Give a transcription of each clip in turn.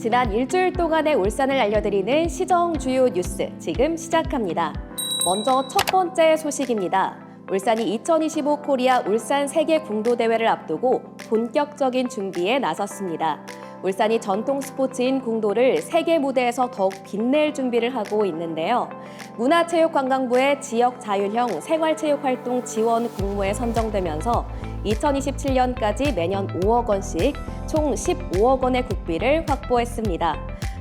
지난 일주일 동안의 울산을 알려드리는 시정 주요 뉴스 지금 시작합니다. 먼저 첫 번째 소식입니다. 울산이 2025 코리아 울산 세계 궁도 대회를 앞두고 본격적인 준비에 나섰습니다. 울산이 전통 스포츠인 궁도를 세계 무대에서 더욱 빛낼 준비를 하고 있는데요. 문화체육관광부의 지역 자율형 생활체육 활동 지원 공모에 선정되면서 2027년까지 매년 5억 원씩 총 15억 원의 국비를 확보했습니다.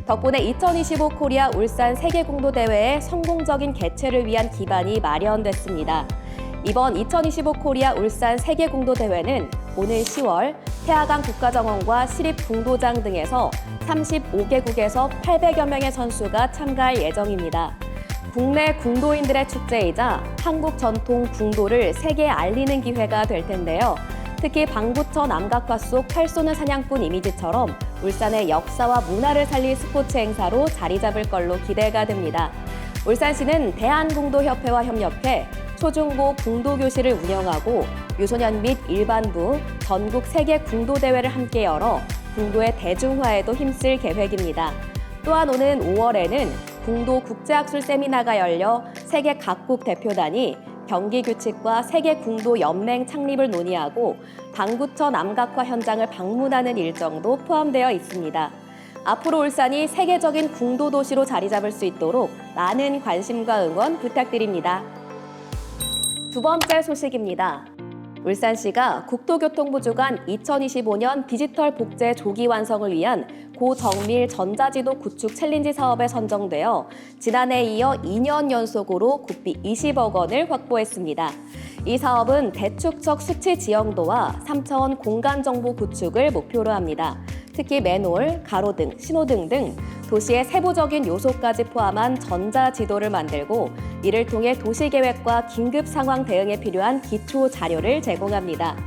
덕분에 2025 코리아 울산 세계공도 대회의 성공적인 개최를 위한 기반이 마련됐습니다. 이번 2025 코리아 울산 세계공도 대회는 오늘 10월 태화강 국가정원과 시립궁도장 등에서 35개국에서 800여 명의 선수가 참가할 예정입니다. 국내 궁도인들의 축제이자 한국 전통 궁도를 세계에 알리는 기회가 될 텐데요. 특히 방구터 남각화 속팔 쏘는 사냥꾼 이미지처럼 울산의 역사와 문화를 살릴 스포츠 행사로 자리 잡을 걸로 기대가 됩니다. 울산시는 대한궁도협회와 협력해 초중고 궁도교실을 운영하고 유소년 및 일반부 전국 세계 궁도대회를 함께 열어 궁도의 대중화에도 힘쓸 계획입니다. 또한 오는 5월에는 궁도 국제학술 세미나가 열려 세계 각국 대표단이 경기 규칙과 세계 궁도 연맹 창립을 논의하고 방구터 남각화 현장을 방문하는 일정도 포함되어 있습니다. 앞으로 울산이 세계적인 궁도 도시로 자리 잡을 수 있도록 많은 관심과 응원 부탁드립니다. 두 번째 소식입니다. 울산시가 국토교통부 주관 2025년 디지털 복제 조기 완성을 위한 고정밀 전자지도 구축 챌린지 사업에 선정되어 지난해에 이어 2년 연속으로 국비 20억 원을 확보했습니다. 이 사업은 대축척 수치 지형도와 3차원 공간 정보 구축을 목표로 합니다. 특히 맨홀, 가로등, 신호등 등 도시의 세부적인 요소까지 포함한 전자 지도를 만들고 이를 통해 도시 계획과 긴급 상황 대응에 필요한 기초 자료를 제공합니다.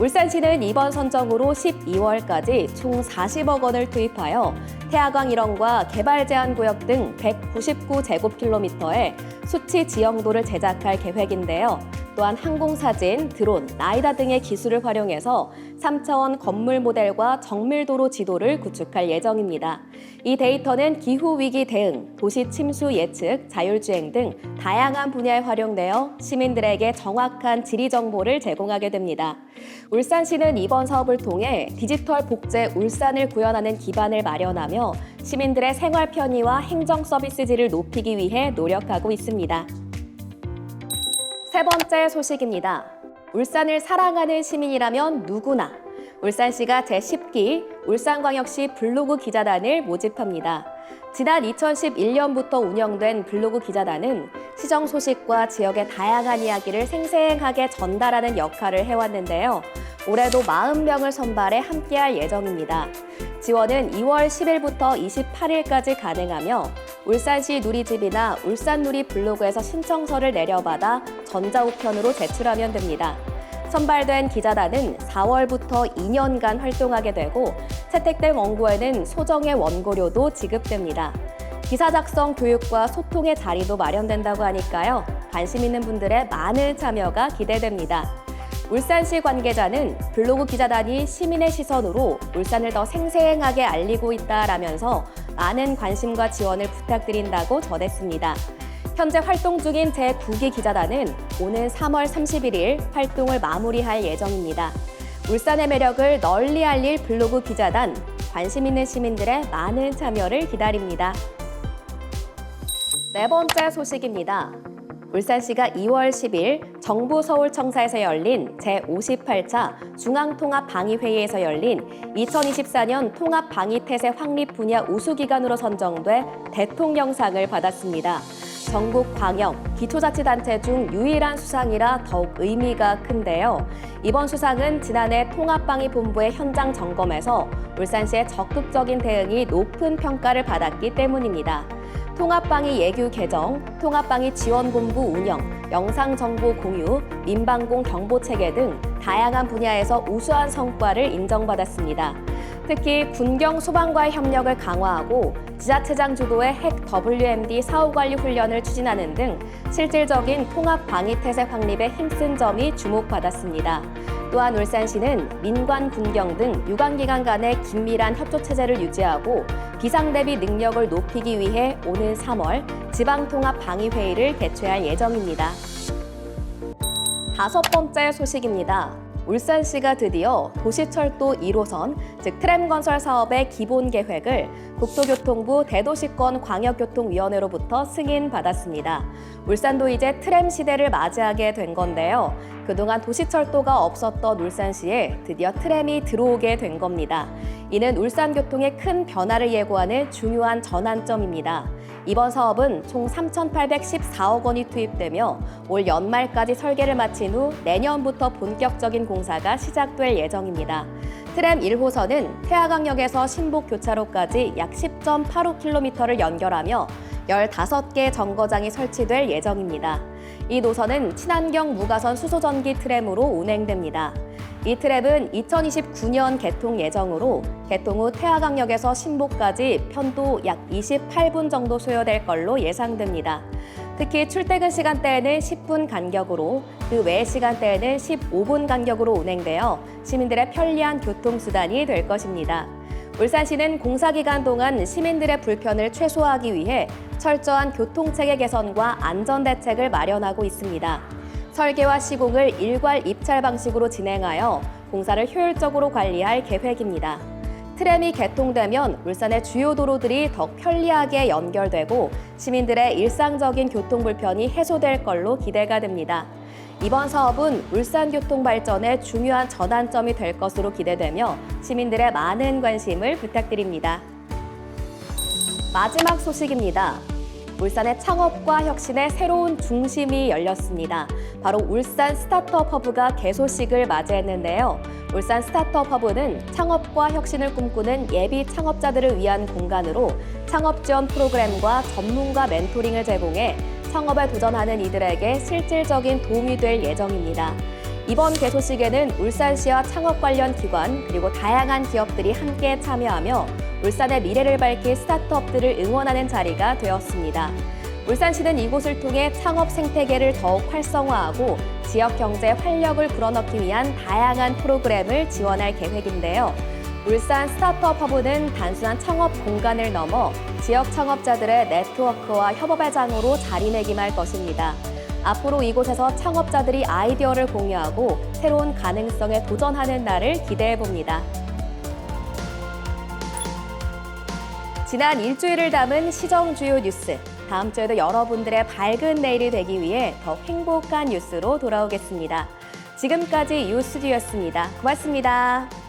울산시는 이번 선정으로 12월까지 총 40억 원을 투입하여 태화강 일원과 개발 제한 구역 등 199제곱킬로미터의 수치 지형도를 제작할 계획인데요. 또한 항공사진, 드론, 라이다 등의 기술을 활용해서 3차원 건물 모델과 정밀도로 지도를 구축할 예정입니다. 이 데이터는 기후위기 대응, 도시 침수 예측, 자율주행 등 다양한 분야에 활용되어 시민들에게 정확한 지리 정보를 제공하게 됩니다. 울산시는 이번 사업을 통해 디지털 복제 울산을 구현하는 기반을 마련하며 시민들의 생활 편의와 행정 서비스질을 높이기 위해 노력하고 있습니다. 세 번째 소식입니다. 울산을 사랑하는 시민이라면 누구나 울산시가 제10기 울산광역시 블로그 기자단을 모집합니다. 지난 2011년부터 운영된 블로그 기자단은 시정 소식과 지역의 다양한 이야기를 생생하게 전달하는 역할을 해왔는데요. 올해도 40명을 선발해 함께할 예정입니다. 지원은 2월 10일부터 28일까지 가능하며 울산시 누리집이나 울산누리 블로그에서 신청서를 내려받아 전자우편으로 제출하면 됩니다. 선발된 기자단은 4월부터 2년간 활동하게 되고 채택된 원고에는 소정의 원고료도 지급됩니다. 기사 작성 교육과 소통의 자리도 마련된다고 하니까요. 관심 있는 분들의 많은 참여가 기대됩니다. 울산시 관계자는 블로그 기자단이 시민의 시선으로 울산을 더 생생하게 알리고 있다라면서 많은 관심과 지원을 부탁드린다고 전했습니다. 현재 활동 중인 제9기 기자단은 오는 3월 31일 활동을 마무리할 예정입니다. 울산의 매력을 널리 알릴 블로그 기자단, 관심 있는 시민들의 많은 참여를 기다립니다. 네 번째 소식입니다. 울산시가 2월 10일 정부 서울청사에서 열린 제58차 중앙통합방위회의에서 열린 2024년 통합방위태세 확립 분야 우수기관으로 선정돼 대통령상을 받았습니다. 전국 광역, 기초자치단체 중 유일한 수상이라 더욱 의미가 큰데요. 이번 수상은 지난해 통합방위본부의 현장 점검에서 울산시의 적극적인 대응이 높은 평가를 받았기 때문입니다. 통합방위 예규 개정, 통합방위 지원본부 운영, 영상 정보 공유, 민방공 경보 체계 등 다양한 분야에서 우수한 성과를 인정받았습니다. 특히 군경 소방과의 협력을 강화하고 지자체장 주도의 핵 WMD 사후 관리 훈련을 추진하는 등 실질적인 통합 방위 태세 확립에 힘쓴 점이 주목받았습니다. 또한 울산시는 민관, 군경 등 유관기관 간의 긴밀한 협조 체제를 유지하고 비상 대비 능력을 높이기 위해 오는 3월 지방통합 방위 회의를 개최할 예정입니다. 다섯 번째 소식입니다. 울산시가 드디어 도시철도 1호선, 즉 트램 건설 사업의 기본 계획을 국토교통부 대도시권 광역교통위원회로부터 승인받았습니다. 울산도 이제 트램 시대를 맞이하게 된 건데요. 그동안 도시철도가 없었던 울산시에 드디어 트램이 들어오게 된 겁니다. 이는 울산교통의 큰 변화를 예고하는 중요한 전환점입니다. 이번 사업은 총 3,814억 원이 투입되며 올 연말까지 설계를 마친 후 내년부터 본격적인 공사가 시작될 예정입니다. 트램 1호선은 태화강역에서 신복 교차로까지 약 10.85km를 연결하며 15개 정거장이 설치될 예정입니다. 이 노선은 친환경 무가선 수소전기 트램으로 운행됩니다. 이 트램은 2029년 개통 예정으로 개통 후 태화강역에서 신복까지 편도 약 28분 정도 소요될 걸로 예상됩니다. 특히 출퇴근 시간대에는 10분 간격으로 그외 시간대에는 15분 간격으로 운행되어 시민들의 편리한 교통수단이 될 것입니다. 울산시는 공사 기간 동안 시민들의 불편을 최소화하기 위해 철저한 교통체계 개선과 안전 대책을 마련하고 있습니다. 설계와 시공을 일괄 입찰 방식으로 진행하여 공사를 효율적으로 관리할 계획입니다. 트램이 개통되면 울산의 주요 도로들이 더 편리하게 연결되고 시민들의 일상적인 교통 불편이 해소될 걸로 기대가 됩니다. 이번 사업은 울산 교통 발전의 중요한 전환점이 될 것으로 기대되며 시민들의 많은 관심을 부탁드립니다. 마지막 소식입니다. 울산의 창업과 혁신의 새로운 중심이 열렸습니다. 바로 울산 스타트업 허브가 개소식을 맞이했는데요. 울산 스타트업 허브는 창업과 혁신을 꿈꾸는 예비 창업자들을 위한 공간으로 창업 지원 프로그램과 전문가 멘토링을 제공해 창업에 도전하는 이들에게 실질적인 도움이 될 예정입니다. 이번 개소식에는 울산시와 창업 관련 기관 그리고 다양한 기업들이 함께 참여하며 울산의 미래를 밝힐 스타트업들을 응원하는 자리가 되었습니다. 울산시는 이곳을 통해 창업 생태계를 더욱 활성화하고 지역 경제 활력을 불어넣기 위한 다양한 프로그램을 지원할 계획인데요. 울산 스타트업 허브는 단순한 창업 공간을 넘어 지역 창업자들의 네트워크와 협업의 장으로 자리매김할 것입니다. 앞으로 이곳에서 창업자들이 아이디어를 공유하고 새로운 가능성에 도전하는 날을 기대해 봅니다. 지난 일주일을 담은 시정 주요 뉴스. 다음 주에도 여러분들의 밝은 내일이 되기 위해 더 행복한 뉴스로 돌아오겠습니다. 지금까지 유스튜디오였습니다. 고맙습니다.